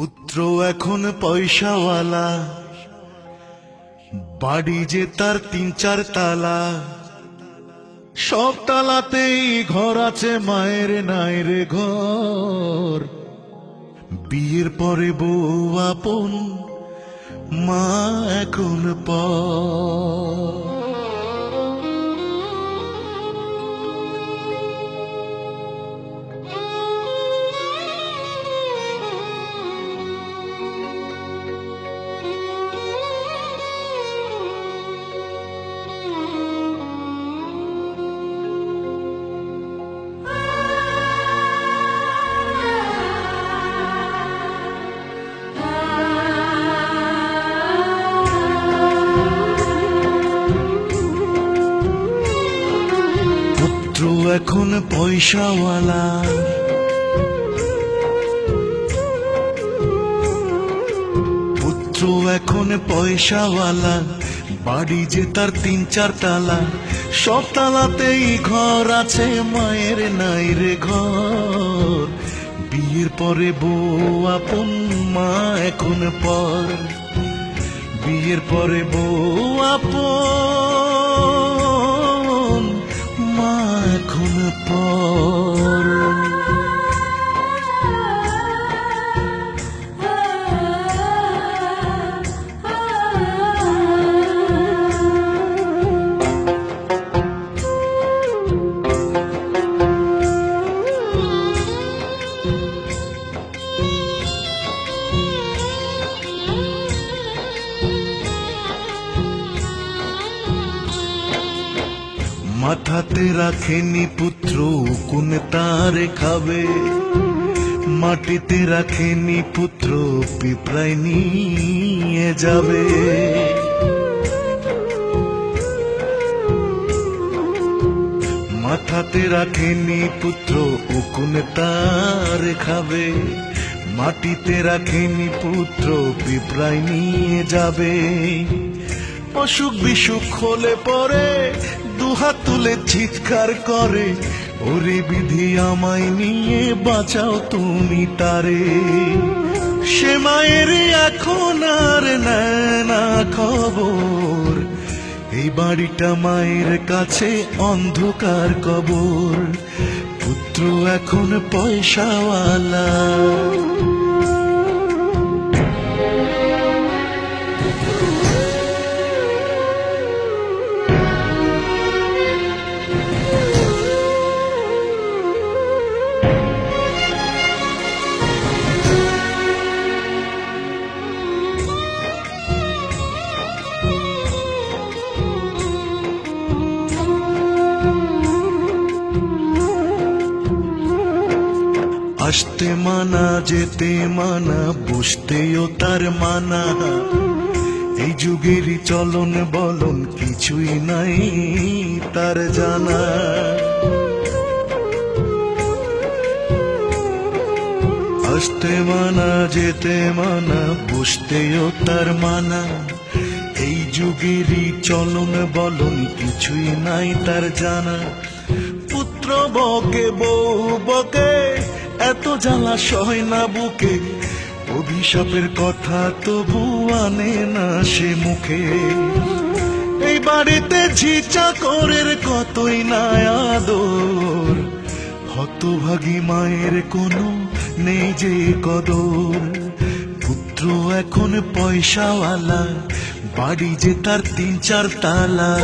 পুত্র এখন পয়সাওয়ালা। বাড়ি যে তার তিন চার তালা। সব তালাতেই ঘর আছে মায়ের নাই রে ঘর। বিয়ের পরে বউ আপন, মা এখন পর। পুত্র এখন পয়সাওয়ালা। পুত্র এখন পয়সাওয়ালা। বাড়ি যে তার তিন চার তালা। সব তালাতেই ঘর আছে মায়ের নাই রে ঘর। বিয়ের পরে বউ আপন মা এখন পর। বিয়ের পরে বউ আপন এখন মাথাতে রাখেনি পুত্র, কোন তারে খাবে? মাটিতে রাখেনি পুত্র, পিঁপড়ায় নিয়ে যাবে। মাথাতে রাখেনি পুত্র উকুন তার খাবে? মাটিতে রাখেনি পুত্র, পিঁপড়ায় নিয়ে যাবে। অসুখ বিসুখ হলে পরে দুহাত তুলে চিৎকার করে, ওরে বিধি আমায় নিয়ে বাঁচাও তুমি তারে। সে মায়ের এখন আর না খবর, এই বাড়িটা মায়ের কাছে অন্ধকার কবর। পুত্র এখন পয়সাওয়ালা। আসতে মানা, যেতে মানা, বসতেও তার মানা। এই যুগেরই চলন বলন কিছুই নাই তার জানা। আসতে মানা, যেতে মানা, বসতেও তার মানা। এই যুগেরই চলন বলন কিছুই নাই তার জানা। পুত্র বকে, বউ বকে এত জ্বালা সয় না বুকে। অভিশাপের কথা তবু আনে না সে মুখে। এই বাড়িতে ঝিচা করের কতই না আদর। হতভাগী মায়ের কোনো নেই যে কদর। পুত্র এখন পয়সাওয়ালা, বাড়ি যে তার তিন চার তালা।